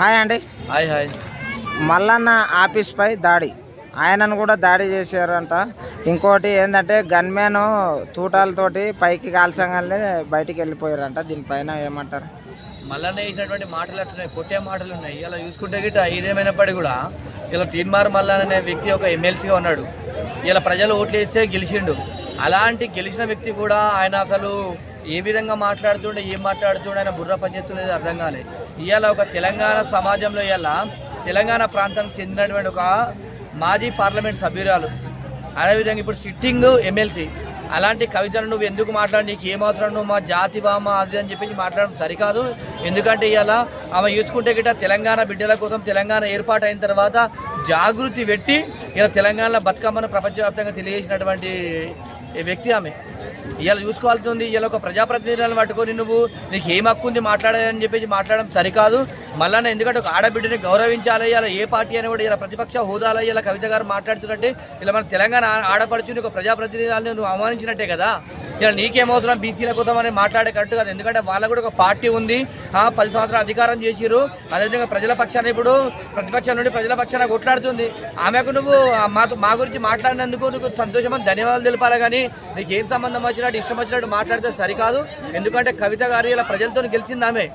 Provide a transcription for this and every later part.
Hi అండి. Hi hi. Mallanna ఆఫీస్పై దాడి. ఆయనను కూడా దాడి చేశారంట. ఇంకోటి ఏంటంటే గన్మెన్ తూటాలతోటి పైకి కాల్చగానే బయటికి వెళ్ళిపోయారంట. దీనిపైన ఏమంటారు? మల్లన్న వేసినటువంటి మాటలు అట్లున్నాయి కొట్టే మాటలు ఉన్నాయి. ఇలా చూసుకుంటే గిట్ట ఏదేమైనప్పటికీ కూడా ఇలా తీన్మార్ మల్లన్న అనే వ్యక్తి ఒక ఎమ్మెల్సీగా ఉన్నాడు. ఇలా ప్రజలు ఓట్లు వేస్తే గెలిచిండు. అలాంటి గెలిచిన వ్యక్తి కూడా ఆయన అసలు ఏ విధంగా మాట్లాడుతుండే ఏం మాట్లాడుతుండే ఆయన బుర్ర పనిచేస్తుండేది అర్థం కాలేదు ఇవాళ ఒక తెలంగాణ సమాజంలో ఇవాళ తెలంగాణ ప్రాంతానికి చెందినటువంటి ఒక మాజీ పార్లమెంట్ సభ్యురాలు. అదేవిధంగా ఇప్పుడు సిట్టింగ్ ఎమ్మెల్సీ. అలాంటి కవితను నువ్వు ఎందుకు మాట్లాడి నీకు ఏమవసరం నువ్వు మా జాతి బామ అది అని చెప్పేసి మాట్లాడడం సరికాదు. ఎందుకంటే ఇవాళ ఆమె చూసుకుంటే గిట్ట తెలంగాణ బిడ్డల కోసం తెలంగాణ ఏర్పాటు అయిన తర్వాత జాగృతి పెట్టి ఇలా తెలంగాణలో బతుకమ్మను ప్రపంచవ్యాప్తంగా తెలియజేసినటువంటి వ్యక్తి ఆమె. ఇవాళ చూసుకోవాల్సింది ఇలా ఒక ప్రజాప్రతినిధులను పట్టుకొని నువ్వు నీకు ఏం హక్కు ఉంది మాట్లాడాలని చెప్పేసి మాట్లాడడం సరికాదు. మళ్ళా ఎందుకంటే ఒక ఆడబిడ్డని గౌరవించాలి ఇలా ఏ పార్టీ అని కూడా ఇలా ప్రతిపక్ష హోదాలో ఇలా కవిత గారు మాట్లాడుతున్నట్టే ఇలా మన తెలంగాణ ఆడపడుచుని ఒక ప్రజాప్రతినిధులను నువ్వు అవమానించినట్టే కదా? ఇలా నీకేమవసరం బీసీల కోసం అని మాట్లాడే కరెక్ట్ కాదు. ఎందుకంటే వాళ్ళకు కూడా ఒక పార్టీ ఉంది. ఆ పది సంవత్సరాలు అధికారం చేసిరు అదేవిధంగా ప్రజల పక్షాన ఇప్పుడు ప్రతిపక్షం నుండి ప్రజల పక్షాన కొట్లాడుతుంది. ఆమెకు నువ్వు మాకు మా గురించి మాట్లాడినందుకు నీకు సంతోషమని ధన్యవాదాలు తెలిపాలి కానీ నీకు ఏం సంబంధం వచ్చినట్టు ఇష్టం వచ్చినట్టు మాట్లాడితే సరికాదు. ఎందుకంటే కవిత గారు ఇలా ప్రజలతో గెలిచింది ఆమె.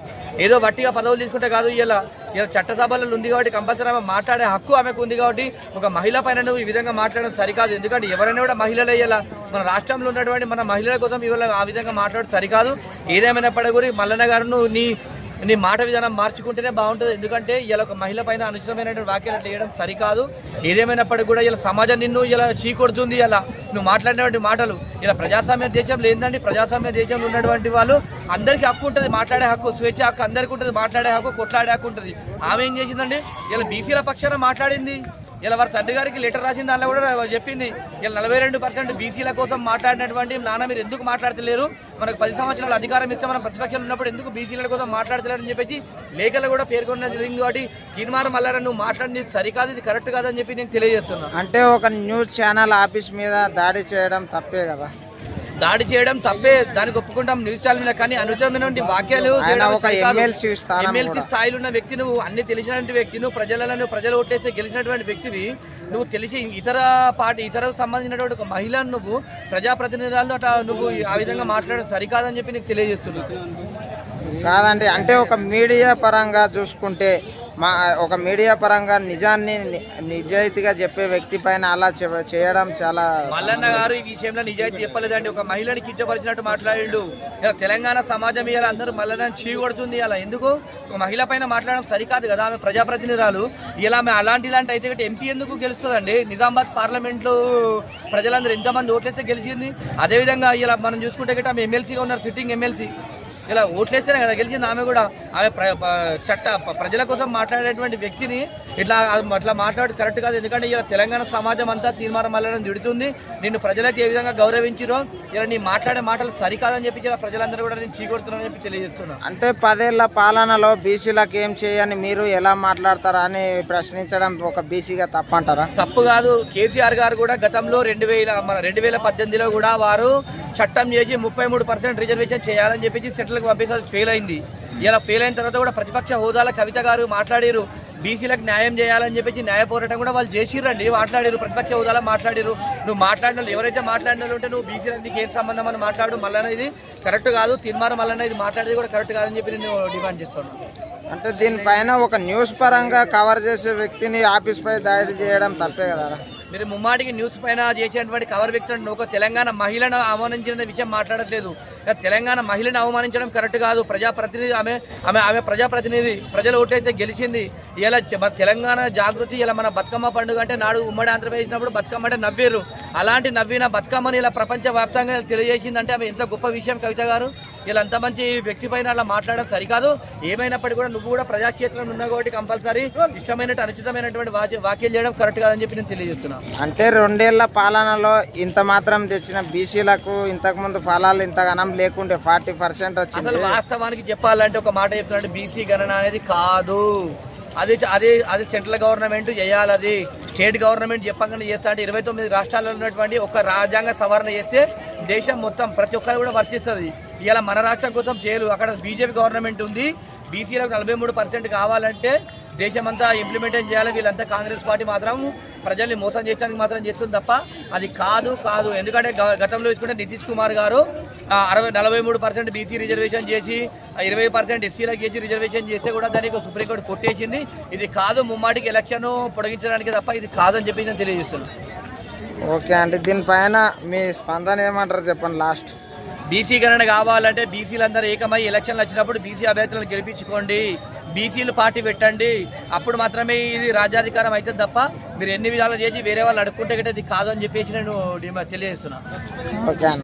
ఏదో వట్టిగా పదవులు తీసుకుంటే కాదు. ఇలా ఇలా చట్టసభలలో ఉంది కాబట్టి కంపల్సరీ ఆమె మాట్లాడే హక్కు ఆమెకు ఉంది కాబట్టి ఒక మహిళ పైన నువ్వు ఈ విధంగా మాట్లాడడం సరికాదు. ఎందుకంటే ఎవరైనా కూడా మహిళలే ఇలా మన రాష్ట్రంలో ఉన్నటువంటి మన మహిళల కోసం ఇవాళ ఆ విధంగా మాట్లాడడం సరికాదు. ఏదేమైనప్పటికీ మల్లన్న గారు నీ నీ మాట విధానం మార్చుకుంటేనే బాగుంటుంది. ఎందుకంటే ఇలా ఒక మహిళ పైన అనుచితమైనటువంటి వ్యాఖ్యలు అట్లా చేయడం సరికాదు. ఏదేమైనప్పటికీ కూడా ఇలా సమాజం నిన్ను ఇలా చీకొడుతుంది ఇలా నువ్వు మాట్లాడినటువంటి మాటలు. ఇలా ప్రజాస్వామ్య దేశంలో ఏంటంటే ప్రజాస్వామ్య దేశంలో ఉన్నటువంటి వాళ్ళు అందరికీ హక్కు ఉంటుంది మాట్లాడే హక్కు స్వేచ్ఛ హక్కు అందరికీ ఉంటుంది మాట్లాడే హక్కు కొట్లాడే హక్కు ఉంటుంది. ఆమె ఏం చేసిందండి? ఇలా బీసీల పక్షాన మాట్లాడింది. ఇలా వారి తండ్రి గారికి లెటర్ రాసిన దానిలో కూడా చెప్పింది. ఇలా నలభై రెండు పర్సెంట్ బీసీల కోసం మాట్లాడినటువంటి నాన్న మీరు ఎందుకు మాట్లాడతలేరు? మనకు పది సంవత్సరాలు అధికారం ఇస్తే మనం ప్రతిపక్షం ఉన్నప్పుడు ఎందుకు బీసీల కోసం మాట్లాడతలేరు అని చెప్పేసి లేఖలు కూడా పేర్కొన్న జరిగింది కాబట్టి తీర్మానం మళ్ళా నువ్వు మాట్లాడింది సరికాదు ఇది కరెక్ట్ కాదని చెప్పి నేను తెలియజేస్తున్నాను. అంటే ఒక న్యూస్ ఛానల్ ఆఫీస్ మీద దాడి చేయడం తప్పే కదా? దాడి చేయడం తప్పే దానికి ఒప్పుకుంటాం న్యూస్ ఛానల్ మీద. కానీ అనుచితమైనటువంటి వాక్యాలు ఎమ్మెల్సీ. స్థాయిలో ఉన్న వ్యక్తి నువ్వు అన్ని తెలిసినటువంటి వ్యక్తి నువ్వు ప్రజలను ప్రజలు ఓటేస్తే గెలిచినటువంటి వ్యక్తివి. నువ్వు తెలిసి ఇతర పార్టీ ఇతర సంబంధించినటువంటి ఒక మహిళను నువ్వు ప్రజాప్రతినిధులను అట్లా నువ్వు ఆ విధంగా మాట్లాడడం సరికాదని చెప్పి నీకు తెలియజేస్తున్నాను. కాదండి అంటే ఒక మీడియా పరంగా చూసుకుంటే మా ఒక మీడియా పరంగా నిజాన్ని నిజాయితీగా చెప్పే వ్యక్తి పైన అలా చేయడం చాలా మల్లన్న గారు ఈ విషయంలో నిజాయితీ చెప్పలేదండి. ఒక మహిళని కించపరిచినట్టు మాట్లాడిండు. ఇలా తెలంగాణ సమాజం ఇవాళ అందరూ మల్లన్న చీ కొడుతుంది అలా ఎందుకు? ఒక మహిళ పైన మాట్లాడడం సరికాదు కదా ఆమె ప్రజాప్రతినిధురాలు. ఇలా ఆమె అలాంటి ఇలాంటి అయితే గట్టి ఎంపీ ఎందుకు గెలుస్తుందండి? నిజామాబాద్ పార్లమెంట్లో ప్రజలందరూ ఎంతమంది ఓట్లేస్తే గెలిచింది? అదేవిధంగా ఇలా మనం చూసుకుంటే గట్టి ఆమె ఎమ్మెల్సీగా ఉన్నారు సిట్టింగ్ ఎమ్మెల్సీ. ఇలా ఓట్లేస్తేనే కదా గెలిచింది ఆమె కూడా. ఆమె చట్ట ప్రజల కోసం మాట్లాడేటువంటి వ్యక్తిని ఇట్లా అట్లా మాట్లాడు కరెక్ట్ కాదు. ఎందుకంటే ఇలా తెలంగాణ సమాజం అంతా తీర్మానం మళ్ళీ తిడుతుంది నిన్ను ప్రజలకు ఏ విధంగా గౌరవించిరో ఇలా నీ మాట్లాడే మాటలు సరికాదని చెప్పి ఇలా ప్రజలందరూ కూడా నేను చీకొడుతున్నానని చెప్పి తెలియజేస్తున్నాను అంటే పదేళ్ళ పాలనలో బీసీలకు ఏం చేయని మీరు ఎలా మాట్లాడతారా అని ప్రశ్నించడం ఒక బీసీగా తప్పంటారా? తప్పు కాదు. కేసీఆర్ గారు కూడా గతంలో రెండు వేల మన రెండు వేల పద్దెనిమిదిలో కూడా వారు చట్టం చేసి ముప్పై మూడు పర్సెంట్ రిజర్వేషన్ చేయాలని చెప్పేసి సెంట్రల్కి పంపించాల్సి ఫెయిల్ అయింది. ఇలా ఫెయిల్ అయిన తర్వాత కూడా ప్రతిపక్ష హోదాల కవిత గారు మాట్లాడారు. బీసీలకు న్యాయం చేయాలని చెప్పేసి న్యాయ పోరాటం కూడా వాళ్ళు చేసిరండి మాట్లాడారు ప్రతిపక్ష హోదాలో మాట్లాడారు. నువ్వు మాట్లాడిన వాళ్ళు ఎవరైతే మాట్లాడిన వాళ్ళు ఉంటే నువ్వు బీసీలకు నీకు ఏం సంబంధం అని మాట్లాడు మళ్ళీ ఇది కరెక్ట్ కాదు తీర్మానం మళ్ళీ ఇది మాట్లాడేది కూడా కరెక్ట్ కాదని చెప్పి నేను డిమాండ్ చేస్తున్నాను అంటే దీనిపైన ఒక న్యూస్ పరంగా కవర్ చేసే వ్యక్తిని ఆఫీస్ పై దాడి చేయడం తప్పే కదా. మీరు ముమ్మాటికి న్యూస్ పైన చేసినటువంటి కవర్ వ్యక్తులను ఒక తెలంగాణ మహిళను అవమానించిన విషయం మాట్లాడట్లేదు. తెలంగాణ మహిళను అవమానించడం కరెక్ట్ కాదు. ప్రజాప్రతినిధి ఆమె ఆమె ఆమె ప్రజాప్రతినిధి ప్రజలు ఓటైతే గెలిచింది. ఇలా మన తెలంగాణ జాగృతి ఇలా మన బతుకమ్మ పండుగ అంటే నాడు ఉమ్మడి ఆంధ్రప్రదేశ్ నప్పుడు బతుకమ్మ అంటే నవ్వేరు. అలాంటి నవ్విన బతుకమ్మని ఇలా ప్రపంచ వ్యాప్తంగా తెలియజేసిందంటే ఆమె ఎంత గొప్ప విషయం కవిత గారు. ఇలా అంత మంచి వ్యక్తి పైన అలా మాట్లాడడం సరికాదు. ఏమైనప్పటికీ కూడా నువ్వు కూడా ప్రజాక్షేత్రంలో ఉన్నావు కాబట్టి కంపల్సరీ ఇష్టమైనట్టు అనుచితమైనటువంటి వాక్య- వ్యాఖ్యలు చేయడం కరెక్ట్ కాదని చెప్పి నేను తెలియజేస్తున్నాను అంటే రెండేళ్ళ పాలనలో ఇంత మాత్రం తెచ్చిన బీసీలకు ఇంతకుముందు ఫలాలు ఇంతగానం లేకుంటే ఫార్టీ పర్సెంట్ వచ్చింది. వాస్తవానికి చెప్పాలంటే ఒక మాట చెప్తున్నాడు బీసీ గణన అనేది కాదు. అది అది అది సెంట్రల్ గవర్నమెంట్ చేయాలి అది. స్టేట్ గవర్నమెంట్ చెప్పకుండా చేస్తా అంటే ఇరవై తొమ్మిది రాష్ట్రాల్లో ఉన్నటువంటి ఒక రాజ్యాంగ సవరణ చేస్తే దేశం మొత్తం ప్రతి ఒక్కరు కూడా వర్తిస్తుంది. ఇలా మన రాష్ట్రం కోసం చేయరు అక్కడ బీజేపీ గవర్నమెంట్ ఉంది. బీసీలకు నలభై మూడు పర్సెంట్ కావాలంటే దేశమంతా ఇంప్లిమెంటేషన్ చేయాలి. వీళ్ళంతా కాంగ్రెస్ పార్టీ మాత్రం ప్రజల్ని మోసం చేయడానికి మాత్రం చేస్తుంది తప్ప అది కాదు కాదు. ఎందుకంటే గ- గతంలో చూసుకుంటే నితీష్ కుమార్ గారు అరవై నలభై మూడు పర్సెంట్ బీసీ రిజర్వేషన్ చేసి ఆ, ఇరవై పర్సెంట్ ఎస్సీలకు చేసి రిజర్వేషన్ చేస్తే కూడా దానికి సుప్రీంకోర్టు కొట్టేసింది. ఇది కాదు ముమ్మాటికి ఎలక్షన్ పొడిగించడానికి తప్ప ఇది కాదని చెప్పి నేను తెలియజేస్తున్నాను. ఓకే అండి దీనిపైన మీ స్పందన ఏమంటారు చెప్పండి లాస్ట్. బీసీ గణన కావాలంటే బీసీలందరూ ఏకమై ఎలక్షన్లు వచ్చినప్పుడు బీసీ అభ్యర్థులను గెలిపించుకోండి. బీసీలు పార్టీ పెట్టండి. అప్పుడు మాత్రమే ఇది రాజ్యాధికారం అవుతుంది తప్ప మీరు ఎన్ని విధాలు చేసి వేరే వాళ్ళు అడుక్కుంటే గిట్ట ఇది కాదు అని చెప్పేసి నేను తెలియజేస్తున్నాను ఓకే